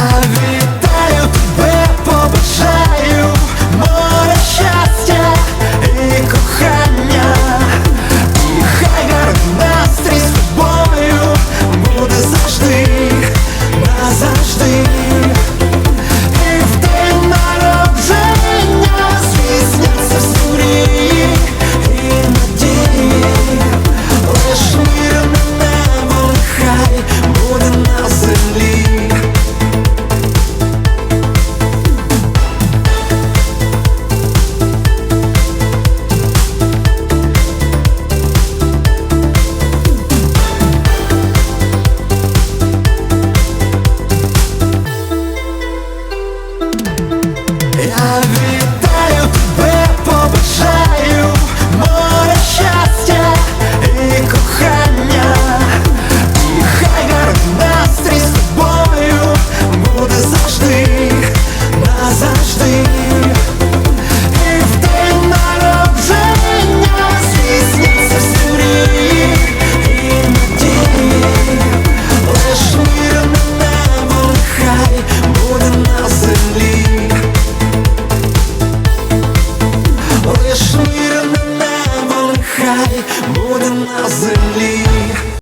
I've рай буде на землі.